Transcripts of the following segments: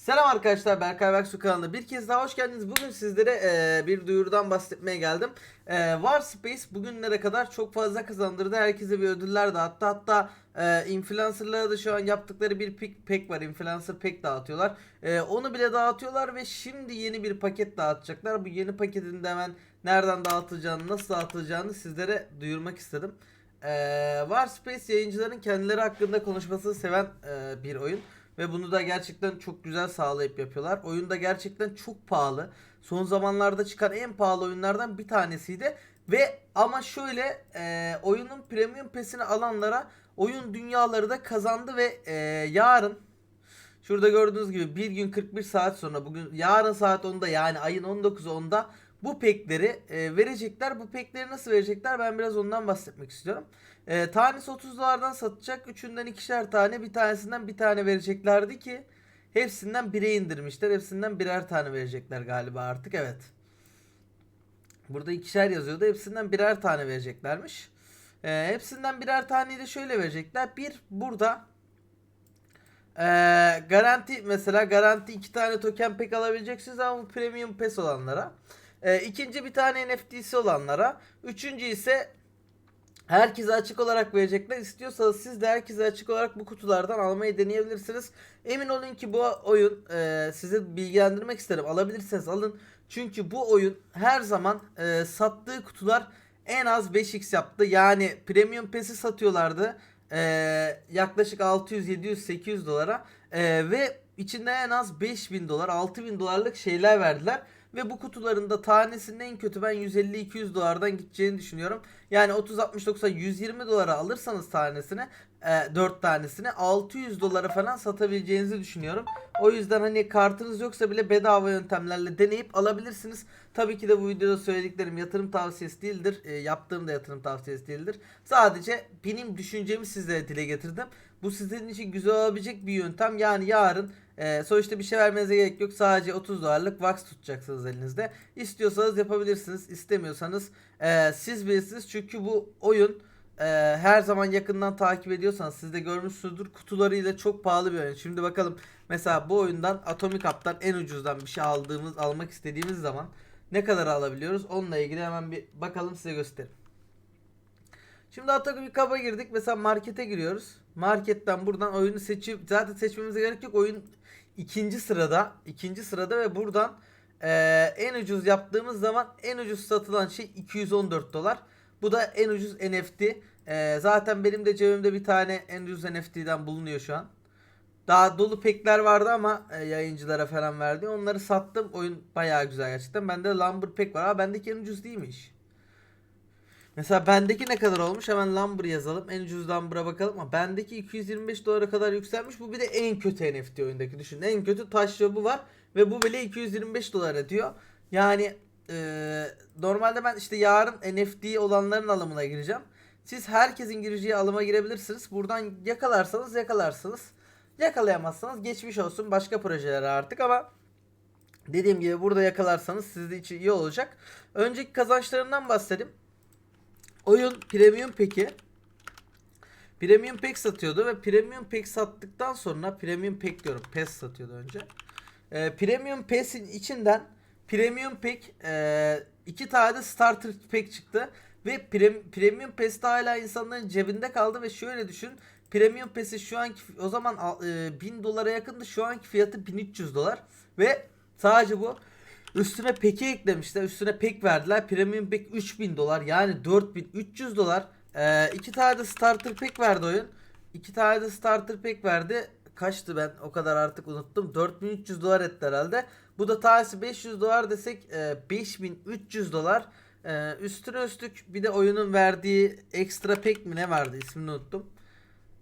Selam arkadaşlar Berkay Berksu kanalına bir kez daha hoş geldiniz. Bugün sizlere e, bir duyurudan bahsetmeye geldim. E, Warspace bugünlere kadar çok fazla kazandırdı. Herkese bir ödüller dağıttı. Hatta e, influencerlara da şu an yaptıkları bir pack, pack var. Influencer pack dağıtıyorlar. E, onu bile dağıtıyorlar ve şimdi yeni bir paket dağıtacaklar. Bu yeni paketin de hemen nereden dağıtılacağını, nasıl dağıtılacağını sizlere duyurmak istedim. E, Warspace yayıncıların kendileri hakkında konuşmasını seven e, bir oyun. Ve bunu da gerçekten çok güzel sağlayıp yapıyorlar. Oyun da gerçekten çok pahalı. Son zamanlarda çıkan en pahalı oyunlardan bir tanesiydi. Ve ama şöyle e, oyunun premium pesini alanlara oyun dünyaları da kazandı ve e, yarın şurada gördüğünüz gibi bir gün 41 saat sonra bugün yarın saat 10'da yani ayın 19'u 10'da bu pekleri e, verecekler. Bu pekleri nasıl verecekler? Ben biraz ondan bahsetmek istiyorum. E, tanesi 30 dolardan satacak. Üçünden ikişer tane, bir tanesinden bir tane vereceklerdi ki hepsinden bire indirmişler. Hepsinden birer tane verecekler galiba artık. Evet. Burada ikişer yazıyordu. Hepsinden birer tane vereceklermiş. E, hepsinden birer taneyi de şöyle verecekler. Bir burada ee, garanti mesela garanti iki tane token pek alabileceksiniz ama bu premium pes olanlara. Ee, ikinci bir tane NFT'si olanlara. Üçüncü ise herkese açık olarak verecekler. İstiyorsanız siz de herkese açık olarak bu kutulardan almayı deneyebilirsiniz. Emin olun ki bu oyun e, sizi bilgilendirmek isterim. Alabilirseniz alın. Çünkü bu oyun her zaman e, sattığı kutular en az 5x yaptı. Yani premium pesi satıyorlardı. E, yaklaşık 600, 700, 800 dolara. E, ve içinde en az 5000 dolar, 6000 dolarlık şeyler verdiler. Ve bu kutuların da tanesinin en kötü ben 150-200 dolardan gideceğini düşünüyorum. Yani 30 60 90 120 dolara alırsanız tanesini e, 4 tanesini 600 dolara falan satabileceğinizi düşünüyorum. O yüzden hani kartınız yoksa bile bedava yöntemlerle deneyip alabilirsiniz. Tabii ki de bu videoda söylediklerim yatırım tavsiyesi değildir. E, yaptığım da yatırım tavsiyesi değildir. Sadece benim düşüncemi sizlere dile getirdim. Bu sizin için güzel olabilecek bir yöntem. Yani yarın e, sonuçta bir şey vermenize gerek yok. Sadece 30 dolarlık wax tutacaksınız elinizde. İstiyorsanız yapabilirsiniz. İstemiyorsanız e, siz bilirsiniz. Çünkü bu oyun e, her zaman yakından takip ediyorsanız siz de görmüşsünüzdür. Kutularıyla çok pahalı bir oyun. Şimdi bakalım mesela bu oyundan Atomic Up'tan en ucuzdan bir şey aldığımız almak istediğimiz zaman ne kadar alabiliyoruz? Onunla ilgili hemen bir bakalım size göstereyim. Şimdi Atomic Up'a girdik. Mesela markete giriyoruz. Marketten buradan oyunu seçip zaten seçmemize gerek yok. Oyun ikinci sırada. ikinci sırada ve buradan eee, en ucuz yaptığımız zaman en ucuz satılan şey 214 dolar. Bu da en ucuz NFT. Eee, zaten benim de cebimde bir tane en ucuz NFT'den bulunuyor şu an. Daha dolu pekler vardı ama e, yayıncılara falan verdi. Onları sattım. Oyun bayağı güzel gerçekten. Bende Lumber pek var. Aa bendeki en ucuz değilmiş. Mesela bendeki ne kadar olmuş? Hemen Lumber yazalım. En ucuz Lumber'a bakalım. Ama bendeki 225 dolara kadar yükselmiş. Bu bir de en kötü NFT oyundaki. Düşünün. En kötü taş bu var. Ve bu bile 225 dolar ediyor. Yani e, normalde ben işte yarın NFT olanların alımına gireceğim. Siz herkesin gireceği alıma girebilirsiniz. Buradan yakalarsanız yakalarsınız. Yakalayamazsanız geçmiş olsun başka projelere artık ama dediğim gibi burada yakalarsanız sizin için iyi olacak. Önceki kazançlarından bahsedeyim. Oyun premium peki Premium pack satıyordu ve premium pack sattıktan sonra premium pack diyorum PES satıyordu önce. Ee, premium PES'in içinden premium pack e, iki tane starter pack çıktı ve prem, premium PES'te hala insanların cebinde kaldı ve şöyle düşün. Premium PES'i şu anki o zaman e, 1000 dolara yakındı. Şu anki fiyatı 1300 dolar ve sadece bu Üstüne peki eklemişler. Üstüne pek verdiler. Premium pack 3000 dolar. Yani 4300 dolar. Ee, iki tane de starter pack verdi oyun. İki tane de starter pack verdi. Kaçtı ben o kadar artık unuttum. 4300 dolar etti herhalde. Bu da tanesi 500 dolar desek e, 5300 dolar. E, üstüne üstlük bir de oyunun verdiği ekstra pack mi ne vardı ismini unuttum.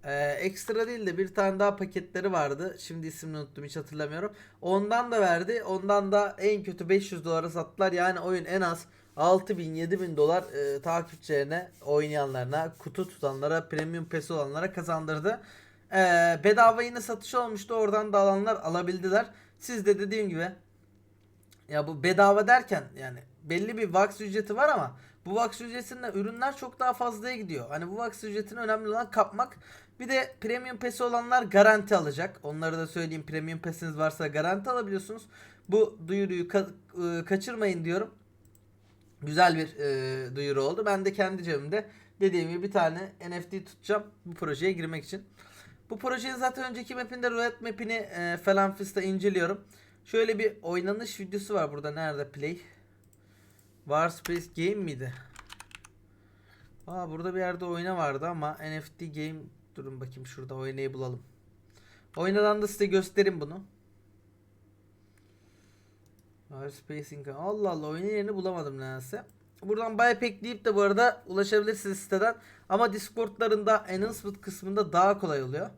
Ee, ekstra değil de bir tane daha paketleri vardı. Şimdi ismini unuttum hiç hatırlamıyorum. Ondan da verdi. Ondan da en kötü 500 dolara sattılar. Yani oyun en az 6000 7000 dolar e, takipçilerine, oynayanlarına, kutu tutanlara, premium pes olanlara kazandırdı. Ee, bedava yine satış olmuştu. Oradan da alanlar alabildiler. Siz de dediğim gibi ya bu bedava derken yani belli bir wax ücreti var ama bu vaks ücretinden ürünler çok daha fazlaya gidiyor. Hani bu vaks ücretini önemli olan kapmak. Bir de premium pesi olanlar garanti alacak. Onları da söyleyeyim. Premium pesiniz varsa garanti alabiliyorsunuz. Bu duyuruyu ka- ıı, kaçırmayın diyorum. Güzel bir e, duyuru oldu. Ben de kendi cebimde dediğim gibi bir tane NFT tutacağım bu projeye girmek için. Bu projenin zaten önceki mapinde Roulette mapini e, falan fista inceliyorum. Şöyle bir oynanış videosu var burada. Nerede play? Warspace Game miydi? Aa burada bir yerde oyna vardı ama NFT Game durun bakayım şurada oynayı bulalım. Oynadan da size göstereyim bunu. Spacing. Allah Allah oyunun yerini bulamadım nedense. Buradan buypack deyip de bu arada ulaşabilirsiniz siteden. Ama Discord'larında announcement kısmında daha kolay oluyor.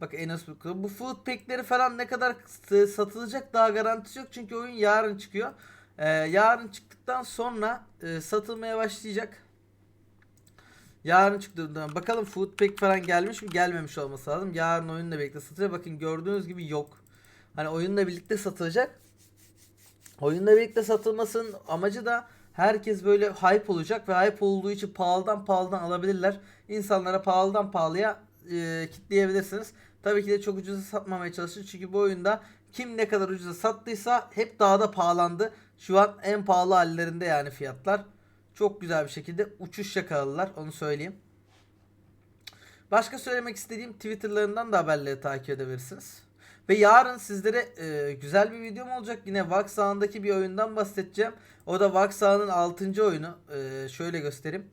Bak announcement kısmı. Bu food pack'leri falan ne kadar satılacak daha garantisi yok. Çünkü oyun yarın çıkıyor. Ee, yarın çıktıktan sonra e, satılmaya başlayacak. Yarın çıktığında bakalım food pack falan gelmiş mi? Gelmemiş olması lazım. Yarın oyunla birlikte satılacak. Bakın gördüğünüz gibi yok. Hani oyunla birlikte satılacak. Oyunla birlikte satılmasının amacı da herkes böyle hype olacak ve hype olduğu için pahalıdan pahalıdan alabilirler. İnsanlara pahalıdan pahalıya e, kitleyebilirsiniz. Tabii ki de çok ucuza satmamaya çalışın. Çünkü bu oyunda kim ne kadar ucuza sattıysa hep daha da pahalandı. Şu an en pahalı hallerinde yani fiyatlar. Çok güzel bir şekilde uçuş yakaladılar onu söyleyeyim. Başka söylemek istediğim Twitter'larından da haberleri takip edebilirsiniz. Ve yarın sizlere e, güzel bir videom olacak. Yine Vax Ağı'ndaki bir oyundan bahsedeceğim. O da Vax Ağı'nın 6. oyunu. E, şöyle göstereyim.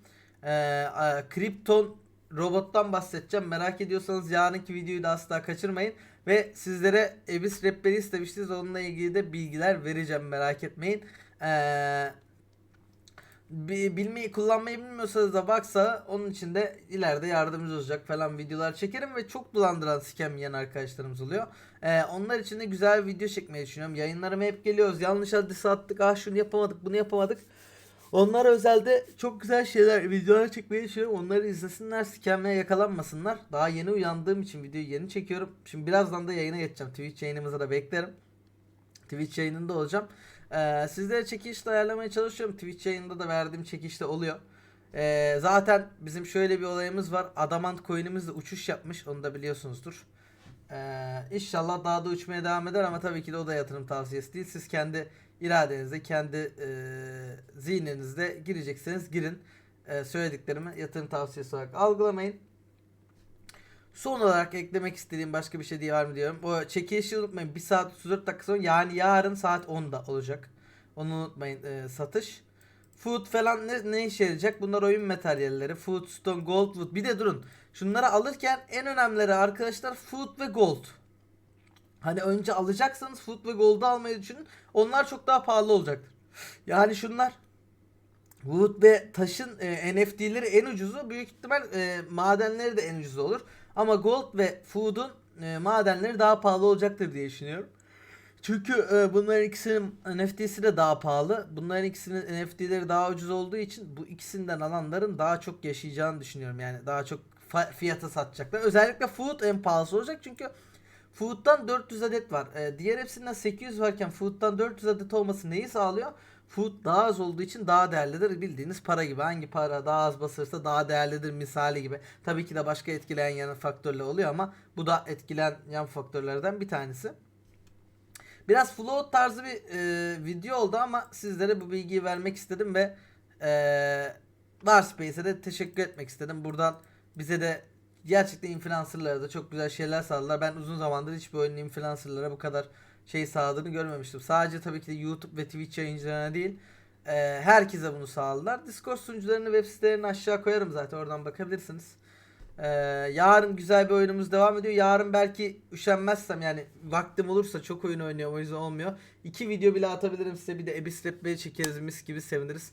E, a, Krypton robottan bahsedeceğim. Merak ediyorsanız yarınki videoyu da asla kaçırmayın. Ve sizlere Ebis Rehberi istemiştiniz. Onunla ilgili de bilgiler vereceğim. Merak etmeyin. Eee bi- bilmeyi kullanmayı bilmiyorsanız da baksa onun için de ileride yardımcı olacak falan videolar çekerim ve çok dolandıran scam yiyen arkadaşlarımız oluyor. Ee, onlar için de güzel bir video çekmeyi düşünüyorum. Yayınlarıma hep geliyoruz. Yanlış adresi attık. Ah şunu yapamadık, bunu yapamadık. Onlara özelde çok güzel şeyler, videolar çekmeyi düşünüyorum. Onları izlesinler, scam'e yakalanmasınlar. Daha yeni uyandığım için videoyu yeni çekiyorum. Şimdi birazdan da yayına geçeceğim. Twitch yayınımıza da beklerim. Twitch yayınında olacağım. Ee, sizlere çekişte ayarlamaya çalışıyorum. Twitch yayında da verdiğim çekişte oluyor. Ee, zaten bizim şöyle bir olayımız var. Adamant coin'imiz de uçuş yapmış. Onu da biliyorsunuzdur. Ee, inşallah daha da uçmaya devam eder ama tabii ki de o da yatırım tavsiyesi değil. Siz kendi iradenizde, kendi e, zihninizde girecekseniz girin. Ee, söylediklerimi yatırım tavsiyesi olarak algılamayın. Son olarak eklemek istediğim başka bir şey diye var mı diyorum. O çekilişi unutmayın. 1 saat 34 dakika sonra yani yarın saat 10'da olacak. Onu unutmayın e, satış. Food falan ne, ne işe yarayacak? Bunlar oyun materyalleri. Food, stone, gold, wood. Bir de durun. Şunları alırken en önemlileri arkadaşlar food ve gold. Hani önce alacaksanız food ve gold'u almayı düşünün. Onlar çok daha pahalı olacaktır. Yani şunlar Wood ve taşın e, NFT'leri en ucuzu. Büyük ihtimal e, madenleri de en ucuzu olur. Ama gold ve food'un e, madenleri daha pahalı olacaktır diye düşünüyorum. Çünkü e, bunların ikisinin NFT'si de daha pahalı. Bunların ikisinin NFT'leri daha ucuz olduğu için bu ikisinden alanların daha çok yaşayacağını düşünüyorum. Yani daha çok fiyata satacaklar. Özellikle food en pahalısı olacak çünkü Food'dan 400 adet var. Ee, diğer hepsinden 800 varken Food'dan 400 adet olması neyi sağlıyor? Food daha az olduğu için daha değerlidir. Bildiğiniz para gibi. Hangi para daha az basırsa daha değerlidir misali gibi. Tabii ki de başka etkileyen yan faktörler oluyor ama bu da etkileyen yan faktörlerden bir tanesi. Biraz float tarzı bir e, video oldu ama sizlere bu bilgiyi vermek istedim ve e, Warspace'e de teşekkür etmek istedim. Buradan bize de gerçekten influencerlara da çok güzel şeyler sağladılar. Ben uzun zamandır hiçbir oyunun influencerlara bu kadar şey sağladığını görmemiştim. Sadece tabii ki de YouTube ve Twitch yayıncılarına değil e, herkese bunu sağladılar. Discord sunucularını web sitelerini aşağı koyarım zaten oradan bakabilirsiniz. Ee, yarın güzel bir oyunumuz devam ediyor. Yarın belki üşenmezsem yani vaktim olursa çok oyun oynuyorum o yüzden olmuyor. İki video bile atabilirim size bir de Abyss Rap'leri çekeriz mis gibi seviniriz.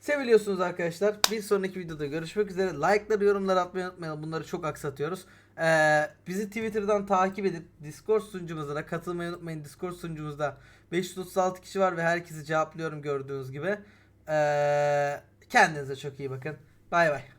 Seviliyorsunuz arkadaşlar. Bir sonraki videoda görüşmek üzere. Like'ları yorumları atmayı unutmayalım. Bunları çok aksatıyoruz. Ee, bizi Twitter'dan takip edip Discord sunucumuza katılmayı unutmayın. Discord sunucumuzda 536 kişi var ve herkesi cevaplıyorum gördüğünüz gibi. Ee, kendinize çok iyi bakın. Bay bay.